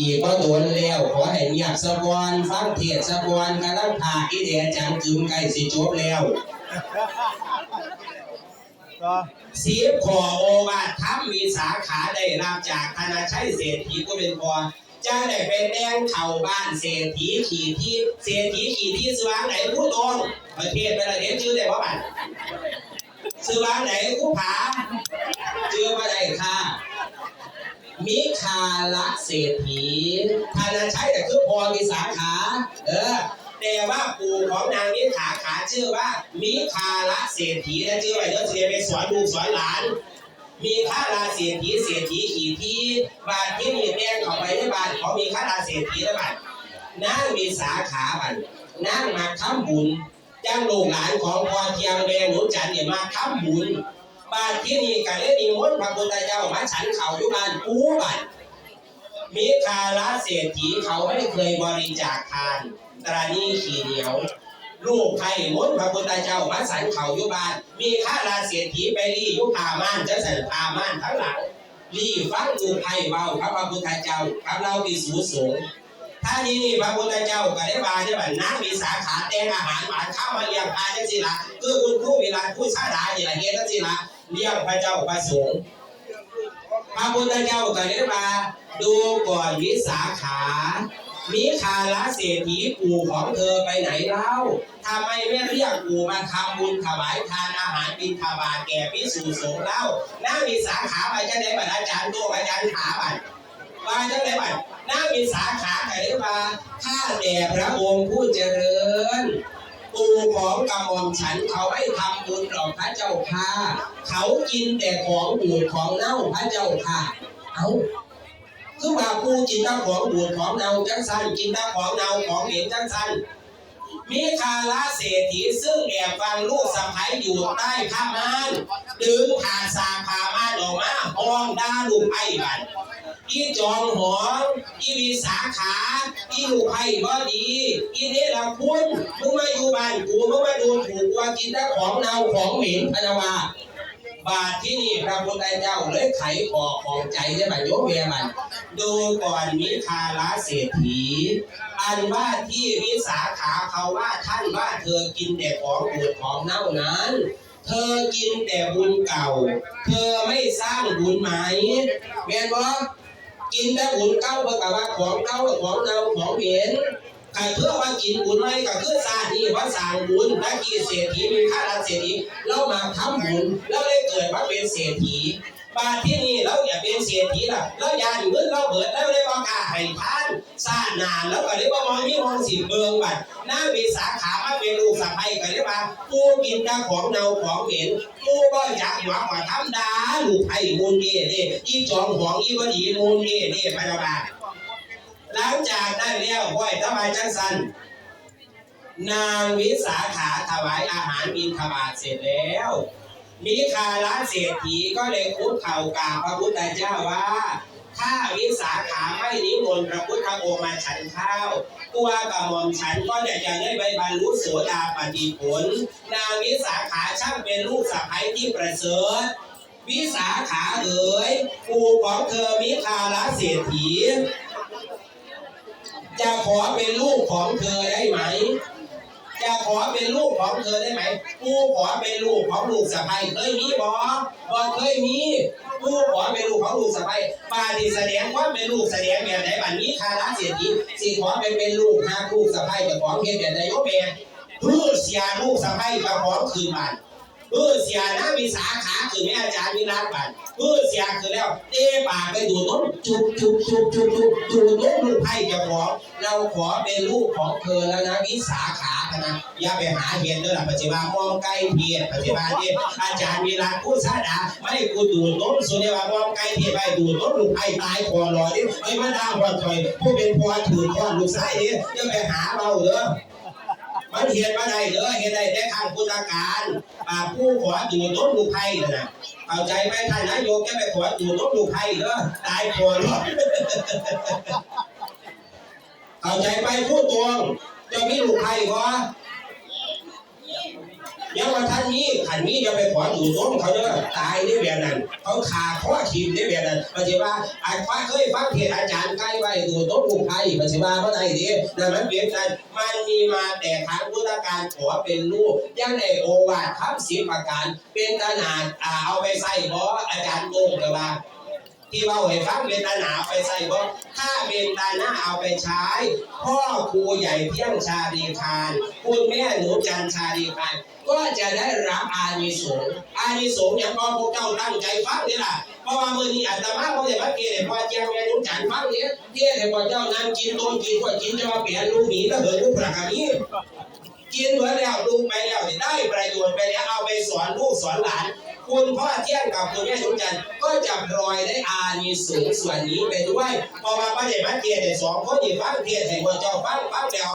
อีกก็โดนแล้วขอให้เงียบสะกอนฟังเทศสะกอนกำลังพาอีเดียจังกึมใกล้สิจบแล้วสีขอโอวาทธรรมมีสาขาได้รับจากธนาชัยเศรษฐีก็เป็นพอจะได้เป็นแดงเข่าบ้านเศรษฐีขี่ที่เศรษฐีขี่ที่สว่างไหนพูดตรงประเทศประเทศชื่อได้ว่าบันสว่างไหนผู้ผาชื่อว่าได้ค่ะ มิคาละเศรษฐีธนาชัยแต่คือพอมีสาขา เออแต่ว่าปู่ของนางนิถาขาชื่อว่า มิคาละเศรษฐีและชื่อว่าเดี๋ยวจะไปสอนลูกสอนหลาน มีข้าราเศรษฐีเศรษฐีขี่ที่บ้านที่มีแดงเข้าไปในบ้านเขามีข้าราเศรษฐีแล้วบ้านนางมีสาขาบ้านนางมาทำบุญจ้างลูกหลานของพอเทียมแดงหนุจันเนี่ยมาทำบุญ บานที่นี่ก็เลยมีมนต์พระพุทธเจ้ามาฉันเขาอยู่บ้านปูบ้านมีคาราเศรษฐีเขาไม่เคยบริจาคทานตรานี้ขี่เหนียว ลูกไผ่มนพระพุทธเจ้ามาสันเขาอยู่บ้าน มีข้าราเศรษฐีไปรียุพาม่านจะสันพาม่านทั้งหลังรีฟังลูกไผ่เบาพระพุทธเจ้ากับเราปีสูงสูงถ้านี่นี่พระพุทธเจ้าก็ได้มาได้แบบน้ำมีสาขาแตงอาหารหวานข้าวมาเลี้ยงพาจังสิละคือคุณผู้เวลาผู้ชาดาอย่างไรเงี้ยจังสิละ เลี้ยงพระเจ้าพระสงฆ์พระพุทธเจ้าก็ได้มาดูก่อนวิสาขา มีคาละเศรษฐีปู่ของเธอไปไหนเล่าทำไมไม่เรียกปู่มาทำบุญถวายทานอาหารบิณฑบาตแก่พิสูจน์สงฆ์เล่าน้ามีสาขาไปจะได้บัตรอาจารย์ตัวอาจารย์ขาบัตรมาจะได้บัตรน้ามีสาขาได้มาข้าแต่พระองค์ผู้เจริญ ปู่ของกำมอมฉันเขาไม่ทำบุญหรอกพระเจ้าค่ะเขากินแต่ของบูดของเน่าพระเจ้าค่ะ เอาคือว่าปู่กินแต่ของบูดของเน่าจังสันกินแต่ของเน่าของเหม็นจังสันมีคาราเศรษฐีซึ่งแอบฟังลูกสะใภ้อยู่ใต้ผ้าม่านดึงผ่าสาผ้าม่านออกมาห้องด่าลูกไอ้บันอีจองหองอีวิสาขา อีลูกไผ่บ่ดี อีเนรคุณมึงมาอยู่บ้านกูมึงมาดูถูกว่ากินแต่ของเน่าของเหม็นพนะวาบาทที่นี่พระพุทธเจ้าเลยไขคอของใจได้บัดโยเวียมันดูก่อนมิคาลาเศรษฐี อันว่าที่วิสาขาเขาว่าท่านว่าเธอกินแต่ของบูดของเน่านั้น เธอกินแต่บุญเก่า เธอไม่สร้างบุญใหม่แม่นบ่กิ กินแต่บุญเก้าเพื่อกับว่าของเก้าของเน่าของเหม็นใครเพื่อว่ากินบุญไม่ก็คือสร้างนี่ว่าสร้างบุญนักกีเศรษฐีมีค่าราเศรษฐีเรามาทำบุญแล้วได้เกิดมาเป็นเศรษฐีบาทที่นี่เราอย่าเป็นเศรษฐีล่ะเรายานเงินเราเบิดแล้วเลยบอกาให้ทานสร้างนานแล้วก็เลยว่ามองมีมองสิเบิงบัดหน้ามีสาขามาเป็น กู้กินแต่ของเน่าของเหม็นกูก็อยากหวังว่าทำดาลูกไอ้มูลนี่นี่อีจองของอีวดีมูลนี่นี่ไปแล้วบ้าหลังจากนั้แล้วห้อยทำไมจังสันนางวิสาขาถวายอาหารบิณฑบาตเสร็จแล้วมิคาลาเศรษฐีก็เลยคุกเข่ากราบพระพุทธเจ้าว่า ถ้าวิสาขาไม่นิมนต์พระพุทธองค์มาฉันข้าวกัวกับหม่อมฉันก็จะยังได้ใบบรรลุโสดาปฏิผล นางวิสาขาช่างเป็นลูกสะใภ้ที่ประเสริฐวิสาขาเอ๋ยปู่ของเธอมิคาลาเศรษฐี จะขอเป็นลูกของเธอได้ไหม จะขอเป็นลูกของเธอได้ไหมกูขอเป็นลูกของลูกสะใภ้เคยมีบอบอเคยมี ผู้ขอเป็นลูกของลูกสะใภ้ปาดิแสดงว่าเป็นลูกแสดงแบบไหนบัดนี้คาราเสียทีสิขอเป็นเป็นลูกหาลูกสะใภ้เจะของเฮ็ดแบบไหนายกแม่เพื่อเสียลูกสะใภ้เจะของคืนบ้าน เพื่อเสียนะมีสาขาคือแม่อาจารย์วิรัตบันเพื่อเสียคือแล้วเต้ปากไปดูดน้มจุบจุบจุบจุบจุบดูดน้มลูกไผ่จะขอเราขอเป็นลูกของเธอแล้วนะวิสาขานะอย่าไปหาเห็นด้วยล่ะปัจจุบันมองไกล้เพียรปัจจุบันนี่อาจารย์มีรักผู้สาดาไม่กูดูดน้มสุนีว่ามองไกล้เพียรไปดูดน้มลูกไอ้ตายคอรอนี่ไอ้มาดาวพอถอยผู้เป็นพ่อถือพ่อลูกชายนี่อย่าไปหาเราเด้อ มันเห็นมาได้เด้อเห็นได้แต่ทางพุทธการป่าผู้ขอยู่ต้นลูกไผ่นะเข้าใจไหมท่านนายกแกไปขอยู่ต้นลูกไผ่เด้อตายคอรอเข้าใจไปพูดตรงจะมีลูกไผ่ขอ ยังว่าท่านนี้ขันนี้จะไปขอดูต้มเขาเด้อตายในแบบนั้น เขาขาข้อทีมในแบบนั้นปฏิว่าอาจารย์เคยฟังเทศอาจารย์ใกล้ไว้ดูต้มกุมไทยปฏิว่าเพราะไอ้ดีนั่นมันเปลี่ยนกันมันมีมาแต่ครั้งพุทธการขอเป็นลูกยังในโอวาททับสีประการ เป็นขนาดเอาไปใส่บ่อาจารย์โกงเลยว่า ที่ว่าให้ฟังเป็นตาหนาเอาไปใส่บ่ถ้าเป็นตาหน้าเอาไปใช้ พ่อครูใหญ่เพียงชาดีคารคุณแม่หนูจันชาดีคารก็จะได้รับอานิสงส์อานิสงส์อย่างพอพวกเจ้าตั้งใจฟังนี่ล่ะเพราะว่ามือนี้อาตมาเขาจะมาเกศพอเจียงแม่หนูจันฟังเนี่ยเที่ยให้พอเจ้านั่งกินต้มกินก็กินจะมาเปลี่ยนลูกหนีแล้วเหินลูกประกานี้กินเหมือนแล้วดูกไปแล้วได้ประโยชน์ไปแล้วเอาไปสอนลูกสอนหลาน คุณพ่อเที่ยงกับคุณแม่สมจันทร์ก็จะพลอยได้อานิสงส์ส่วนนี้ไปด้วยพอมาประเดี๋ยวมาเกียรติสองคนที่ฟังเกียรติให้พระเจ้าฟังฟังแล้ว